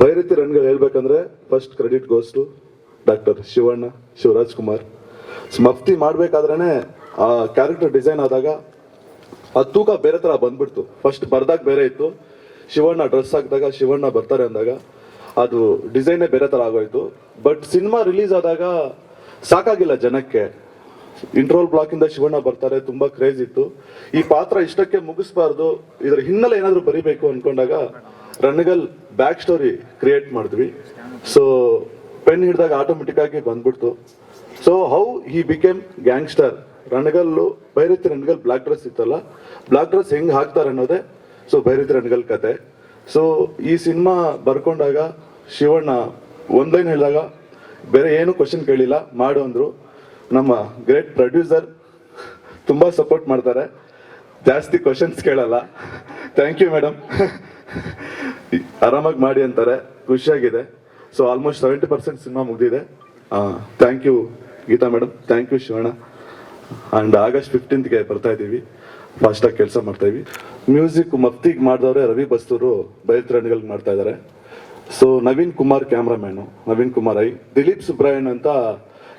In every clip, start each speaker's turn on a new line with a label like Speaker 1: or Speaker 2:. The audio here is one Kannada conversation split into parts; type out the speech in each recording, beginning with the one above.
Speaker 1: ಬೈರತಿ ರನ್ಗಳು ಹೇಳ್ಬೇಕಂದ್ರೆ first credit goes to doctor Shivanna, Shivaraj Kumar. Mufti ಮಾಡ್ಬೇಕಾದ್ರೆ ಆ ಕ್ಯಾರೆಕ್ಟರ್ ಡಿಸೈನ್ ಆದಾಗ ಆ ತೂಕ ಬೇರೆ ತರ ಬಂದ್ಬಿಡ್ತು. ಫಸ್ಟ್ ಬರ್ದಾಗ ಬೇರೆ ಇತ್ತು. ಶಿವಣ್ಣ ಡ್ರೆಸ್ ಹಾಕಿದಾಗ ಶಿವಣ್ಣ ಬರ್ತಾರೆ ಅಂದಾಗ ಅದು ಡಿಸೈನೇ ಬೇರೆ ತರ ಆಗೋಯ್ತು. ಬಟ್ ಸಿನಿಮಾ ರಿಲೀಸ್ ಆದಾಗ ಸಾಕಾಗಿಲ್ಲ ಜನಕ್ಕೆ. ಇಂಟ್ರೋಲ್ ಬ್ಲಾಕ್ ಇಂದ ಶಿವಣ್ಣ ಬರ್ತಾರೆ, ತುಂಬಾ ಕ್ರೇಜ್ ಇತ್ತು. ಈ ಪಾತ್ರ ಇಷ್ಟಕ್ಕೆ ಮುಗಿಸ್ಬಾರ್ದು. ಇದರ ಹಿನ್ನೆಲೆ ಏನಾದ್ರು ಬರಿಬೇಕು ಅನ್ಕೊಂಡಾಗ ರನ್ಗಲ್ ಬ್ಯಾಕ್ ಸ್ಟೋರಿ ಕ್ರಿಯೇಟ್ ಮಾಡಿದ್ವಿ. ಸೊ ಪೆನ್ ಹಿಡಿದಾಗ ಆಟೋಮೆಟಿಕ್ ಆಗಿ ಬಂದ್ಬಿಡ್ತು. So how he became gangster Ranagal Bhairathi Ranagal black dress ಇತ್ತಲ್ಲ? ಬ್ಲಾಕ್ ಡ್ರೆಸ್ ಹೆಂಗ್ ಹಾಕ್ತಾರೆ ಅನ್ನೋದೇ ಸೊ ಬೈರತಿ ರಣಗಲ್ ಕತೆ. ಸೊ ಈ ಸಿನಿಮಾ ಬರ್ಕೊಂಡಾಗ ಶಿವಣ್ಣ ಒಂದ್ ಲೈನ್ ಹೇಳಿದಾಗ, ಬೇರೆ ಏನು ಕ್ವಶನ್ ಕೇಳಿಲ್ಲ, ಮಾಡು ಅಂದರು. ನಮ್ಮ ಗ್ರೇಟ್ ಪ್ರೊಡ್ಯೂಸರ್ ತುಂಬಾ ಸಪೋರ್ಟ್ ಮಾಡ್ತಾರೆ. ಜಾಸ್ತಿ ಕ್ವಶನ್ಸ್ ಕೇಳಲ್ಲ. ಥ್ಯಾಂಕ್ ಯು ಮೇಡಮ್ ಆರಾಮಾಗಿ ಮಾಡಿ ಅಂತಾರೆ, ಖುಷಿಯಾಗಿದೆ. So almost seventy percent cinema ಮುಗಿದಿದೆ. Thank you Geetha madam thank you Shivanna. And August ಫಿಫ್ಟೀನ್ತ್ಗೆ ಬರ್ತಾ ಇದ್ದೀವಿ. ಫಾಸ್ಟಾಗಿ ಕೆಲಸ ಮಾಡ್ತಾ ಇದ್ವಿ ಮ್ಯೂಸಿಕ್ ಮಫ್ತಿಗೆ ಮಾಡಿದವರೇ ರವಿ ಬಸ್ತೂರು ಬೈತ್ರಣಿಗಳಿಗೆ ಮಾಡ್ತಾ ಇದ್ದಾರೆ ಸೊ ನವೀನ್ ಕುಮಾರ್ ಕ್ಯಾಮ್ರಾಮ್ಯಾನು ನವೀನ್ ಕುಮಾರ್ ಐ ದಿಲೀಪ್ ಸುಬ್ರಾಯನ್ ಅಂತ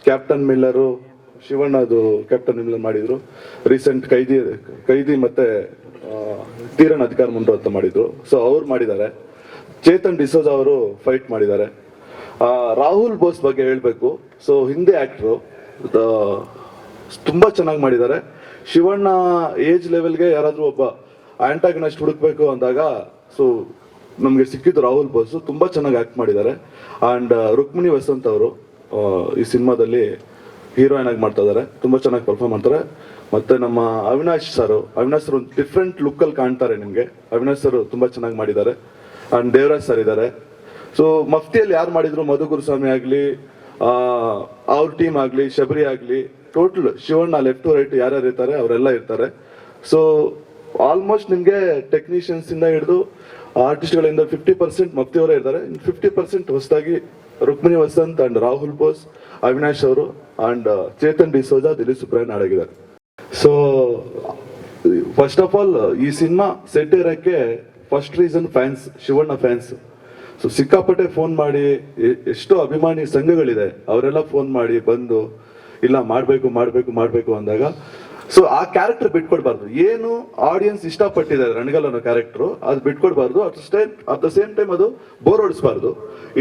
Speaker 1: ಕ್ಯಾಪ್ಟನ್ ಮಿಲ್ಲರು ಶಿವಣ್ಣದು ಕ್ಯಾಪ್ಟನ್ ನಿಮ್ಮ ಮಾಡಿದ್ರು. ರೀಸೆಂಟ್ ಕೈದಿ ಕೈದಿ ಮತ್ತೆ ತೀರನ್ ಅಧಿಕಾರ ಮುಂದೆ ಅಂತ ಮಾಡಿದ್ರು. ಸೊ ಅವ್ರು ಮಾಡಿದ್ದಾರೆ. ಚೇತನ್ ಡಿಸೋಜ್ ಅವರು ಫೈಟ್ ಮಾಡಿದ್ದಾರೆ. ರಾಹುಲ್ ಬೋಸ್ ಬಗ್ಗೆ ಹೇಳಬೇಕು. ಸೊ ಹಿಂದೆ ಆಕ್ಟ್ರು ತುಂಬಾ ಚೆನ್ನಾಗಿ ಮಾಡಿದ್ದಾರೆ. ಶಿವಣ್ಣ ಏಜ್ ಲೆವೆಲ್ಗೆ ಯಾರಾದರೂ ಒಬ್ಬ ಆಂಟಾಗನಸ್ಟ್ ಹುಡುಕ್ಬೇಕು ಅಂದಾಗ ಸೊ ನಮಗೆ ಸಿಕ್ಕಿದ್ದು ರಾಹುಲ್ ಬೋಸ್. ತುಂಬಾ ಚೆನ್ನಾಗಿ ಆಕ್ಟ್ ಮಾಡಿದ್ದಾರೆ. ಅಂಡ್ ರುಕ್ಮಿಣಿ ವಸಂತ್ ಅವರು ಈ ಸಿನಿಮಾದಲ್ಲಿ ಹೀರೋಯಿನ್ ಆಗಿ ಮಾಡ್ತಾ ಇದ್ದಾರೆ ತುಂಬಾ ಚೆನ್ನಾಗಿ ಪರ್ಫಾರ್ಮ್ ಮಾಡ್ತಾರೆ. ಮತ್ತೆ ನಮ್ಮ ಅವಿನಾಶ್ ಸರ್ ಅವಿನಾಶ್ ಸರ್ ಒಂದು ಡಿಫ್ರೆಂಟ್ ಲುಕ್ ಅಲ್ಲಿ ಕಾಣ್ತಾರೆ ನಿಮ್ಗೆ. ಅವಿನಾಶ್ ಸರ್ ತುಂಬಾ ಚೆನ್ನಾಗಿ ಮಾಡಿದ್ದಾರೆ. ಅಂಡ್ ದೇವರಾಜ್ ಸರ್ ಇದ್ದಾರೆ. ಸೊ ಮಫ್ತಿಯಲ್ಲಿ ಯಾರು ಮಾಡಿದ್ರು? ಮಧು ಗುರುಸ್ವಾಮಿ ಆಗ್ಲಿ ಆ, ಅವ್ರ ಟೀಮ್ ಆಗ್ಲಿ ಶಬರಿ ಆಗ್ಲಿ total Shivanna left to right ಯಾರ್ಯಾರು ಇರ್ತಾರೆ ಅವರೆಲ್ಲ ಇರ್ತಾರೆ. ಸೊ ಆಲ್ಮೋಸ್ಟ್ ನಿಮ್ಗೆ ಟೆಕ್ನಿಷಿಯನ್ಸ್ ಇಂದ ಹಿಡಿದು ಆರ್ಟಿಸ್ಟ್ಗಳಿಂದ ಫಿಫ್ಟಿ ಪರ್ಸೆಂಟ್ ಮಕ್ತಿಯವರೇ ಇದ್ದಾರೆ ಫಿಫ್ಟಿ ಪರ್ಸೆಂಟ್ ಹೊಸದಾಗಿ ರುಕ್ಮಿಣಿ ವಸಂತ್ ಅಂಡ್ ರಾಹುಲ್ ಬೋಸ್, ಅವಿನಾಶ್ ಅವರು ಅಂಡ್ ಚೇತನ್ ಡಿಸೋಜಾ ದಿಲೀಪ್ ಸುಬ್ರಾಯನ್ ಆಡಾಗಿದ್ದಾರೆ ಸೊ ಫಸ್ಟ್ ಆಫ್ ಆಲ್ ಈ ಸಿನಿಮಾ ಸೆಟ್ ಇರೋಕ್ಕೆ first reason fans Shivanna fans so ಸಿಕ್ಕಾಪಟ್ಟೆ ಫೋನ್ ಮಾಡಿ ಎಷ್ಟೋ ಅಭಿಮಾನಿ ಸಂಘಗಳಿದೆ, ಅವರೆಲ್ಲ ಫೋನ್ ಮಾಡಿ ಬಂದು, ಇಲ್ಲ, ಮಾಡಬೇಕು ಮಾಡಬೇಕು ಮಾಡಬೇಕು ಅಂದಾಗ ಸೊ ಆ ಕ್ಯಾರೆಕ್ಟರ್ ಬಿಟ್ಕೊಡ್ಬಾರ್ದು. ಏನು ಆಡಿಯನ್ಸ್ ಇಷ್ಟಪಟ್ಟಿದ್ದಾರೆ ರಣಗಲ್ ಅನ್ನೋ ಕ್ಯಾರೆಕ್ಟರ್ ಅದು ಬಿಟ್ಕೊಡ್ಬಾರ್ದು. At at the same time ಅದು ಬೋರ್ ಹೊಡಿಸ್ಬಾರ್ದು.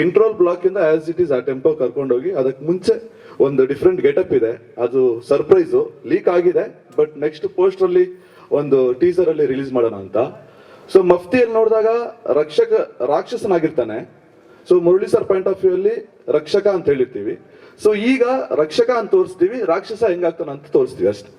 Speaker 1: ಇಂಟ್ರೋಲ್ ಬ್ಲಾಕ್ ಇಂದ ಆಸ್ ಇಟ್ ಈಸ್ ಆ ಟೆಂಪೋ ಕರ್ಕೊಂಡೋಗಿ ಅದಕ್ಕೆ ಮುಂಚೆ ಒಂದು ಡಿಫ್ರೆಂಟ್ ಗೆಟಪ್ ಇದೆ. ಅದು ಸರ್ಪ್ರೈಸು ಲೀಕ್ ಆಗಿದೆ. ಬಟ್ ನೆಕ್ಸ್ಟ್ ಪೋಸ್ಟರ್ ಅಲ್ಲಿ ಒಂದು ಟೀಸರ್ ಅಲ್ಲಿ ರಿಲೀಸ್ ಮಾಡೋಣ ಅಂತ. ಸೊ ಮಫ್ತಿಯಲ್ಲಿ ನೋಡಿದಾಗ ರಕ್ಷಕ, ರಾಕ್ಷಸನಾಗಿರ್ತಾನೆ. So Murali sir point of view ಅಲ್ಲಿ ರಕ್ಷಕ ಅಂತ ಹೇಳಿರ್ತೀವಿ. ಸೊ ಈಗ ರಕ್ಷಕ ಅಂತ ತೋರಿಸ್ತೀವಿ, ರಾಕ್ಷಸ ಹೆಂಗಾಗ್ತಾನೆ ಅಂತ ತೋರಿಸ್ತೀವಿ ಅಷ್ಟೇ.